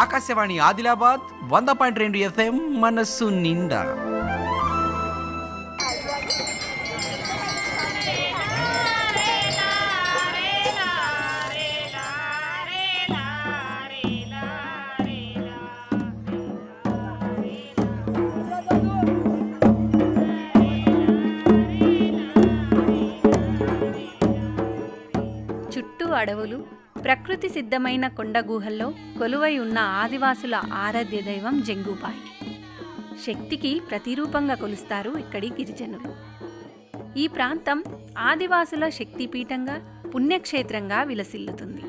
ఆకాశవాణి ఆదిలాబాద్ వంద పాయింట్ రెండు ఎఫ్ఎం మనస్సు నిండా. చుట్టూ అడవులు ప్రకృతి సిద్ధమైన కొండ గుహల్లో కొలువై ఉన్న ఆదివాసుల ఆరాధ్య దైవం జంగుబాయి. శక్తికి ప్రతిరూపంగా కొలుస్తారు ఇక్కడి గిరిజనులు. ఈ ప్రాంతం ఆదివాసుల శక్తిపీఠంగా పుణ్యక్షేత్రంగా విలసిల్లుతుంది.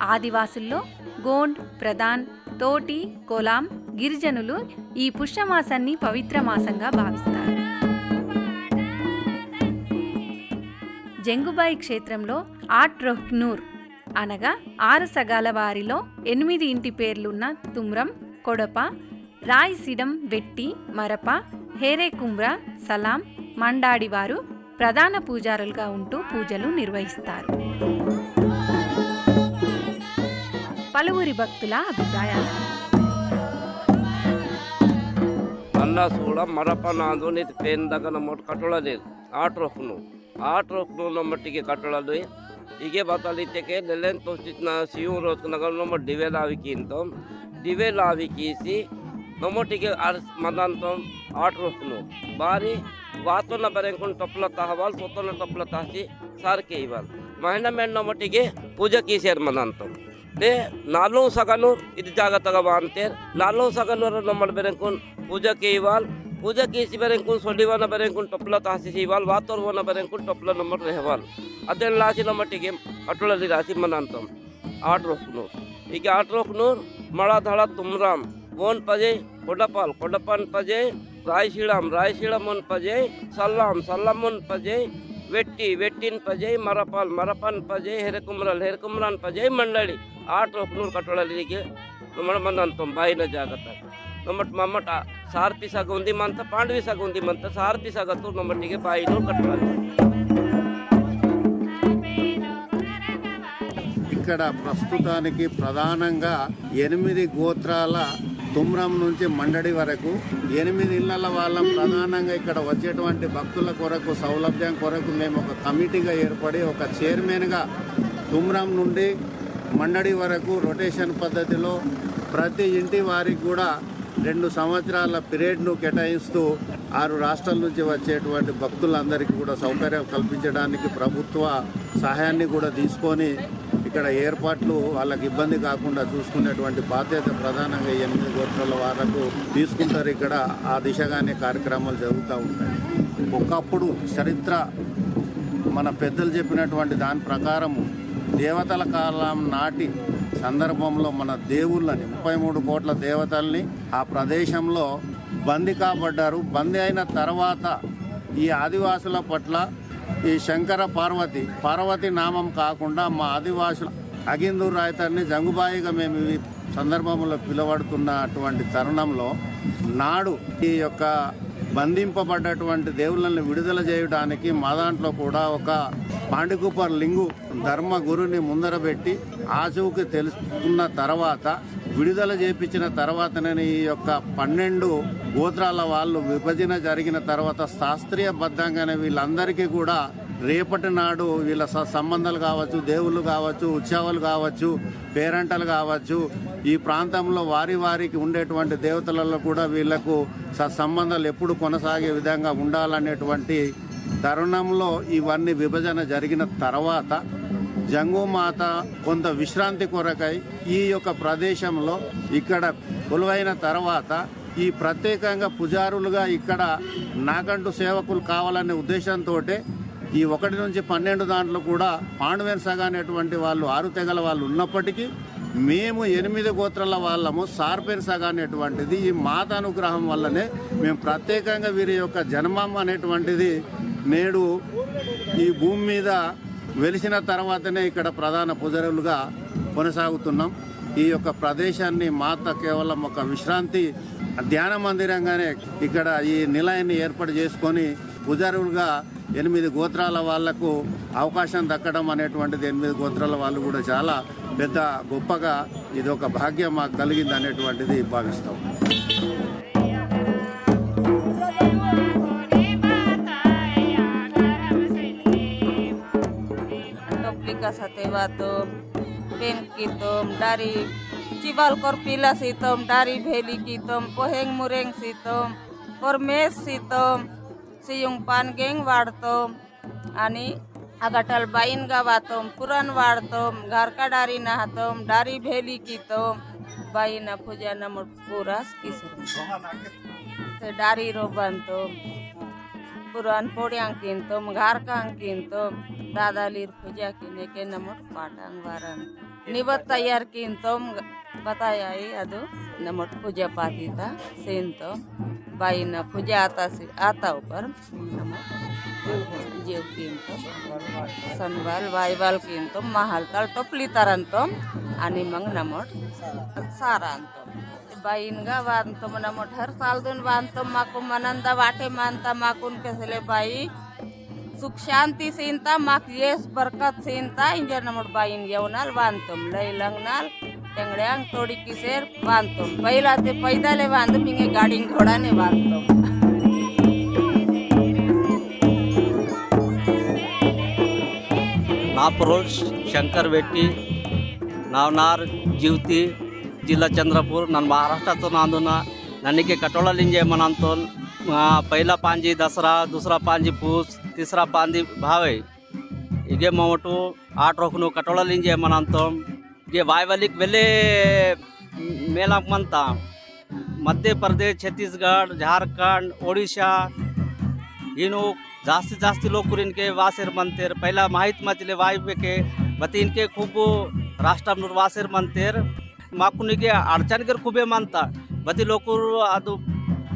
ఆదివాసుల్లో గోండ్ ప్రధాన్ తోటి కొలాం గిరిజనులు ఈ పుష్యమాసాన్ని పవిత్ర మాసంగా భావిస్తారు. జంగుబాయి క్షేత్రంలో ఆట్ రొహ్నూర్ అనగా ఆరు సగాల వారిలో ఎనిమిది ఇంటి పేర్లున్న తుమ్రం కొడప రాయిసిడం వెట్టి మరప హేరేకుంబ్ర సలాం మండాడి వారు ప్రధాన పూజారులుగా ఉంటూ పూజలు నిర్వహిస్తారు పలువురి భక్తుల అభిప్రాయాలు ಅಲ್ಲ ಸೂಳ ಮರಪ ನಾದು ನಿತ್ ಪೇನ್ ದಗನ ಮೊಟ್ ಕಟ್ಟಳದೆ ಆಟ್ ರೊಕ್ನು ಆಟ್ దిగేబతాలి తెకే నెల్లని తోచిన శివం రోత్ నగర్ నమ్మ డివే లావికి ఇంతం డివే లావికీసి నమ్మటికి మదంతం ఆర్డర్ వస్తున్నాం భారీ వాతున్న బరెంకుని తప్పుల తహవాలి సొత్తున్న తప్పుల తాసి సార్కి ఇవ్వాలి మహిళ మేడ నమ్మటికి పూజ కీసేరు మదంతం దే నాలుగు సగనూరు ఇది జాగ్రత్తగా వాంతేరు నాలుగు సగనూరు నమ్మడి బెరెంకుని పూజకి ఇవ్వాలి पूजे केसी सी बेरेकु सोडीवान बेरेकु टपल तहसी इवाल वातोरवान बेरेकु टपल नंबर रहवाल अदेन लासी न मटिगे अटुलदी राशि मनांतम। आठ रोखनो इक आठ रोखनो मळा धळा तुमराम वोन पजे, कोडपाल, कोडपान पजे रायशीलाम रायशीलाम वोन पजे, सल्लाम सल्लाम वोन पजे, वेट्टी, वेट्टीन पजे, मरपाल, मरपान पजे हेरकुमरल हेरकुमरान पजे, मंडळी। आठ रोखनो कटुलदी के मनांतम बाई न जागत ನಮ್ಮಟ್ ಮಮ್ಮಟ ಸಾರ್ಪಿ ಸಾಗ ಒಂದಿಮಂತ ಪಾಂಡವಿ ಸಾಗ ಒಂದಿಮಂತ ಸಾರ್ಪಿ ಸಾಗತ್ತು ನಮ್ಮಟ್ಟಿಗೆ ಬಾಯಿನೂರು ಕಟ್ಟೊಳಲಿ ఇక్కడ ప్రస్తుతానికి ప్రధానంగా ఎనిమిది గోత్రాల తుమ్రం నుంచి మండడి వరకు ఎనిమిది ఇళ్ల వాళ్ళం ప్రధానంగా ఇక్కడ వచ్చేటువంటి భక్తుల కొరకు సౌలభ్యం కొరకు మేము ఒక కమిటీగా ఏర్పడి ఒక చైర్మన్గా తుమ్రం నుండి మండడి వరకు రొటేషన్ పద్ధతిలో ప్రతి ఇంటి వారికి కూడా రెండు సంవత్సరాల పీరియడ్ను కేటాయిస్తూ ఆరు రాష్ట్రాల నుంచి వచ్చేటువంటి భక్తులందరికీ కూడా సౌకర్యం కల్పించడానికి ప్రభుత్వ సహాయాన్ని కూడా తీసుకొని ఇక్కడ ఏర్పాట్లు వాళ్ళకి ఇబ్బంది కాకుండా చూసుకునేటువంటి బాధ్యత ప్రధానంగా ఎనిమిది గోత్రాల వారకు తీసుకుంటారు. ఇక్కడ ఆ దిశగానే కార్యక్రమాలు జరుగుతూ ఉంటాయి. ఒకప్పుడు చరిత్ర మన పెద్దలు చెప్పినటువంటి దాని ప్రకారము దేవతల కాలం నాటి సందర్భంలో మన దేవుళ్ళని ముప్పై మూడు కోట్ల దేవతల్ని ఆ ప్రదేశంలో బందీ కాబడ్డారు. బందీ అయిన తర్వాత ఈ ఆదివాసుల పట్ల ఈ శంకర పార్వతి పార్వతి నామం కాకుండా మా ఆదివాసుల అగిందూరు రాయితర్ని జంగుబాయిగా మేము ఈ సందర్భంలో పిలువడుతున్నటువంటి తరుణంలో నాడు ఈ యొక్క బంధింపబడ్డటువంటి దేవుళ్ళని విడుదల చేయడానికి మా దాంట్లో కూడా ఒక పాండికుపర్ లింగు ధర్మ గురుని ముందర పెట్టి ఆచూకి తెలుసుకున్న తర్వాత విడుదల చేపించిన తర్వాతనే ఈ యొక్క పన్నెండు గోత్రాల వాళ్ళు విభజన జరిగిన తర్వాత శాస్త్రీయబద్ధంగానే వీళ్ళందరికీ కూడా రేపటి నాడు వీళ్ళ సంబంధాలు కావచ్చు దేవుళ్ళు కావచ్చు ఉత్సవాలు కావచ్చు పేరంటలు కావచ్చు ఈ ప్రాంతంలో వారి వారికి ఉండేటువంటి దేవతలలో కూడా వీళ్ళకు సత్సంబంధాలు ఎప్పుడు కొనసాగే విధంగా ఉండాలనేటువంటి తరుణంలో ఇవన్నీ విభజన జరిగిన తర్వాత జంగుమాత కొంత విశ్రాంతి కొరకై ఈ యొక్క ప్రదేశంలో ఇక్కడ కొలువైన తర్వాత ఈ ప్రత్యేకంగా పుజారులుగా ఇక్కడ నాకంటూ సేవకులు కావాలనే ఉద్దేశంతో ఈ ఒకటి నుంచి పన్నెండు దాంట్లో కూడా పాండవేన్ సగ అనేటువంటి వాళ్ళు ఆరు తెగల వాళ్ళు ఉన్నప్పటికీ మేము ఎనిమిది గోత్రాల వాళ్ళము సార్పేన్ సగ అనేటువంటిది ఈ మాత అనుగ్రహం వల్లనే మేము ప్రత్యేకంగా వీరి యొక్క జన్మం అనేటువంటిది నేడు ఈ భూమి మీద వెలిసిన తర్వాతనే ఇక్కడ ప్రధాన పుజరులుగా కొనసాగుతున్నాం. ఈ యొక్క ప్రదేశాన్ని మాత కేవలం ఒక విశ్రాంతి ధ్యాన మందిరంగానే ఇక్కడ ఈ నిలయాన్ని ఏర్పాటు చేసుకొని పుజారులుగా ఎనిమిది గోత్రాల వాళ్ళకు అవకాశం దక్కడం అనేటువంటిది ఎనిమిది గోత్రాల వాళ్ళు కూడా చాలా పెద్ద గొప్పగా ఇది ఒక భాగ్యం మాకు కలిగింది అనేటువంటిది భావిస్తాం. Toplika sa tewatom, pen kitom, dari cival korpila sitom, dari bheli kitom, poheng mureng sitom, siyung pangeng वाढतो आणि अगटल बाईन गावातोम, पुरण वाढतोम घरका डारी नाहतोम, डारी भेली कितोम, बाईना पूजा नमट पुरास किसरतो ते डारी रो बांधतोम पुराण पोड्यांक किनतोम घारकांक किनतोम, दादालीर पूजा किने के नमट पाटांग वारन నివత్ తయారు కింతం బతాయాయి అదు నమట్ పూజ పాతిత సేంతో बाईन पूजा आता आता ऊपर जीव किंतो सनवाल वायवाल किंतो महाल तळ टोपली तारांतो आणि मग नमोट सारा आणतो बाईन गा बांधतो नमोट हर साल दोन बांधतो माकून मनंदा वाटे मानता माकून कसले बाई सुख शांती सीनता माक येस बरकत सीनता इंजर नमट बाईन येवनाल बांधतो लय लग्नाल टेंगड्यांग तोडी किसेर बांधतो पहिला ते पैदाले बांधतो मिंगे गाडी घोडाने बांधतो ನಾಪರೋಲ್ ಶಂಕರ್ ಬೆಟ್ಟಿ नावनार जीवती जिल्हा चंद्रपूर ನನ್ನ महाराष्ट्रातून आणून ನನಗೆ कटोळा लिंजे म्हणांतो पहिला पांजी दसरा दुसरा पांजी पूस तिसरा पांजी भावे ಹೀಗೆ ಮಮಟು ಆಟ್ ರೊಕ್ಕನು ಕಟೋಳ ಲಿಂಜೆ ಮನಂತೋ ಹೀಗೆ ವಾಯ್ವಲಿಕ್ ಬೆಲೆ ಮೇಲಕ್ಕಂತ ಮಧ್ಯ ಪ್ರದೇಶ ಛತ್ತೀಸ್ಗಢ झारखंड ओडिशा इनु जास्तीत जास्त लोक इनके वासेर म्हणतेर पहिला माहीत मातले वाय बेके मग इनके खूप राष्ट्रामनूर वासेर म्हणतेर माकुनिके अडचणगर खूपे બધી લોકો ಅದು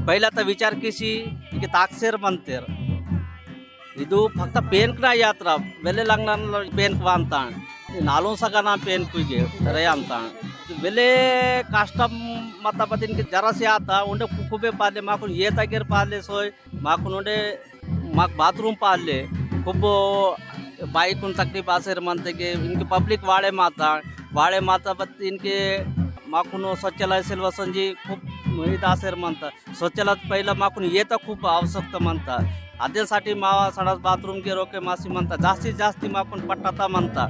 પહેલાં તો વિચાર કીશી કે તાકસેર બનતેર ಇದು ಫಕ್ತ ಪೇನ್ಕ್ನ ಯಾತ್ರ ಬೆಲೆ ಲಂಗ್ನ ಪೇನ್ಕ್ ಅಂತಾಣ ನಾಲೂ ಸಗನ ಪೇನ್ಕಿಗೆ ರೇ ಅಂತಾಣ ಬೆಲೆ ಕಷ್ಟಂ ಮತ ಬದಿನ್ಗೆ ಜರಸಿ ಆತ ಉಂಡೆ ಕುಕ್ಕುಬೆ ಪಾಲೆ ಮಾಕು ಏತಾಗಿರ್ ಪಾಲೆ ಸೋಯ್ ಮಾಕು ಉಂಡೆ మాకు బాత్రూమ్ పాలే కొబ్బు బైక్ తక్కువ పాసేరు మనకి ఇంక పబ్లిక్ వాడే మాత వాడే మాత బట్టి ఇంకే माखून स्वच्छालय असेल वसंजी खूप मोहित असेल म्हणतात. स्वच्छला पहिलं माखून येतं खूप आवश्यकता म्हणतात. आद्यासाठी मावा सडा बाथरूम गे रोके मासी म्हणतात. जास्तीत जास्त माखून पटाता म्हणतात.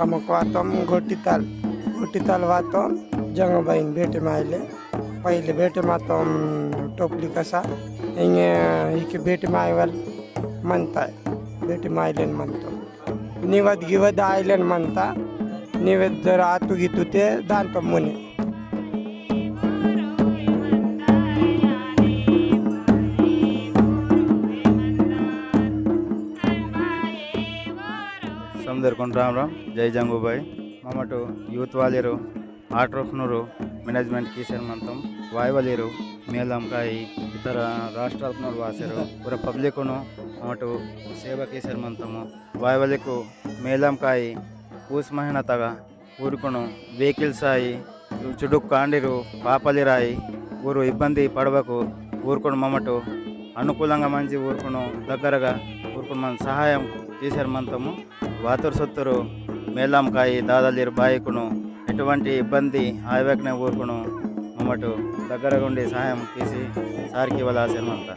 अमुक वातो గొట్టితాల్ గొట్టితాల్ वातो జంగబాయిని భేటీ मायले. पहले भेट में टोपली कसा? हिंगे हिके बेट में आयल मनता है बेट में आयलन म्हणतो. निवद गिवद आयलन म्हणता निवेद जर आतू गितू ते दानतो मुने. समदर कोण राम राम जय जंगूबाई ममाटो यूथ वालेरो ಆಟ್ರೋಫ್ನೂರು మేనేజ్మెంట్ కీసర్ మంతం వాయువలీరు మేలంకాయి ఇతర రాష్ట్రాల వాసారు పుర పబ్లిక్ను అటు సేవ కీసర్ మంతము వాయువలికు మేలంకాయి పూస్ మహిళతగా ఊరుకును వెహికల్స్ ఆయి చుడుక్ కాండిరు పాపలిరాయి ఊరు ఇబ్బంది పడవకు ఊరుకును మమ్మటు అనుకూలంగా మంచి ఊరుకును దగ్గరగా ఊరుకును మన సహాయం చేశారు మంతము వాతురు సొత్తురు మేళంకాయి దాదాలీరు బాయికును ఎటువంటి ఇబ్బంది ఆవేకనే ఊరుకును. మమ్మటు దగ్గరగా ఉండి సహాయం తీసి సారికి వాళ్ళ ఆశీర్మంతా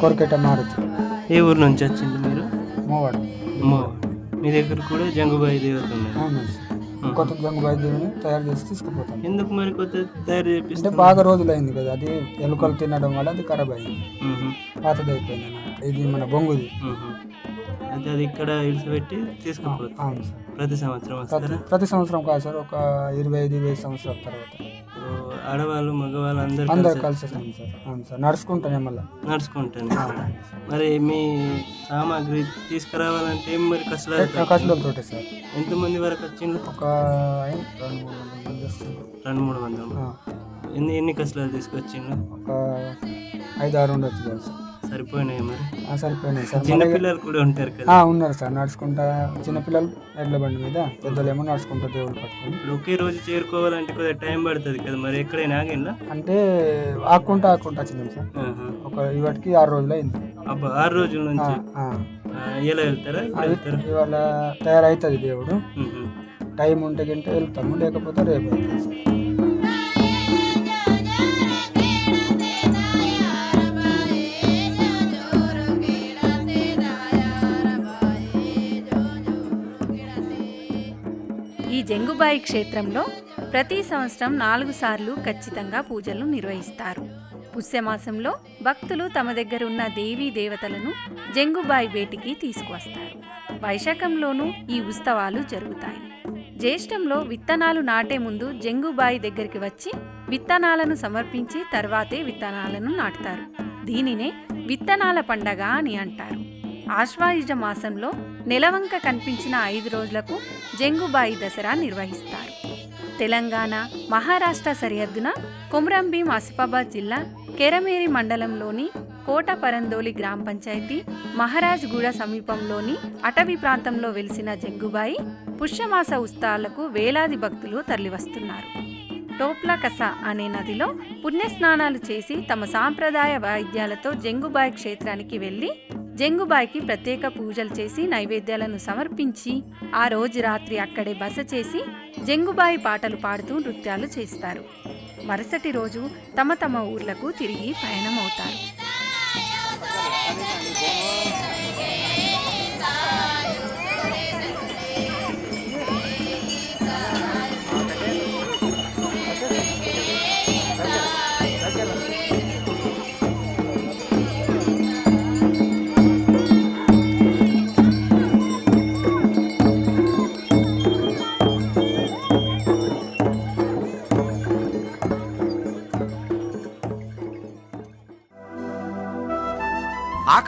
కొరకెట మారుతి. ఏ ఊరు నుంచి వచ్చింది మీరు? మోవాడు. మీ దగ్గర కూడా జంగుబాయి దేవత అవును కొత్త దేవుని తయారు చేసి తీసుకుపోతాం. ఎందుకు మరి కొత్త తయారు అంటే బాగా రోజులైంది కదా అది ఎలుకలు తినడం వల్ల అది ఖరాబ్ అయింది. పాతది అయిపోయింది ఇది మన బొంగుది అయితే అది ఇక్కడ ఇడిచిపెట్టి తీసుకుపోతాం. అవును సార్. ప్రతి సంవత్సరం ప్రతి వస్తారా? ప్రతి సంవత్సరం కాదు సార్ ఒక ఇరవై ఐదు ఇరవై సంవత్సరాల తర్వాత. ఆడవాళ్ళు మగవాళ్ళు అందరు అందరు కలిసి వస్తాం సార్. అవును సార్ నడుచుకుంటానే మళ్ళీ. నడుచుకుంటాను. మరి మీ సామాగ్రి తీసుకురావాలంటే ఏం మరి కష్టం కసులతోటే సార్. ఎంతమంది వరకు వచ్చిండ్రు? ఒక రెండు మూడు వందల మంది వస్తారు. రెండు మూడు వందలు. ఎన్ని ఎన్ని కసలాలు తీసుకొచ్చిండ్రు? ఒక ఐదు ఆరు ఉండొచ్చు కదా సార్. సరిపోయినాయి మరి? సరిపోయినాయి. సార్ చిన్న మళ్ళీ- పిల్లలు కూడా ఉంటారు కదా? ఉన్నారు సార్. నడుచుకుంటా చిన్నపిల్లలు ఎడ్ల బండి మీద పెద్దలేమో నడుచుకుంటా దేవుడు పట్టుకొని. ఒకే రోజు చేరుకోవాలంటే కొద్దిగా టైం పడుతుంది కదా మరి? ఎక్కడైనా ఆగిందా? అంటే ఆకుంటా ఆకుంటా వచ్చింది సార్. ఒక ఇవాటికి ఆరు రోజులు అయింది. అబ్బా ఆరు రోజుల నుంచి? ఎలా వెళ్తారా? ఇవాళ తయారవుతుంది దేవుడు. టైం ఉంటే గింటే వెళ్తాము లేకపోతే రేపు అవుతుంది సార్. ఈ క్షేత్రంలో ప్రతి సంవత్సరం నాలుగు సార్లు ఖచ్చితంగా పూజలు నిర్వహిస్తారు. పుష్యమాసంలో భక్తులు తమ దగ్గర ఉన్న దేవీ దేవతలను జంగుబాయి వేటికి తీసుకువస్తారు. వైశాఖంలోనూ ఈ ఉత్సవాలు జరుగుతాయి. జ్యేష్టంలో విత్తనాలు నాటే ముందు జంగుబాయి దగ్గరికి వచ్చి విత్తనాలను సమర్పించి తర్వాతే విత్తనాలను నాటుతారు. దీనినే విత్తనాల పండగ అని అంటారు. ఆశ్వాయుజ మాసంలో నెలవంక కనిపించిన ఐదు రోజులకు జంగుబాయి దసరా నిర్వహిస్తారు. తెలంగాణ మహారాష్ట్ర సరిహద్దున కొమరంభీం ఆసిఫాబాద్ జిల్లా కెరమేరి మండలంలోని కోట పరందోలి గ్రామ పంచాయతీ మహారాజ్గూడ సమీపంలోని అటవీ ప్రాంతంలో వెలిసిన జంగుబాయి పుష్యమాస ఉత్సవాలకు వేలాది భక్తులు తరలివస్తున్నారు. టోప్లా కస అనే నదిలో పుణ్యస్నానాలు చేసి తమ సాంప్రదాయ వాయిద్యాలతో జంగుబాయి క్షేత్రానికి వెళ్ళి జంగుబాయికి ప్రత్యేక పూజలు చేసి నైవేద్యాలను సమర్పించి ఆ రోజు రాత్రి అక్కడే బస చేసి జంగుబాయి పాటలు పాడుతూ నృత్యాలు చేస్తారు. మరుసటి రోజు తమ తమ ఊర్లకు తిరిగి పయనమవుతారు.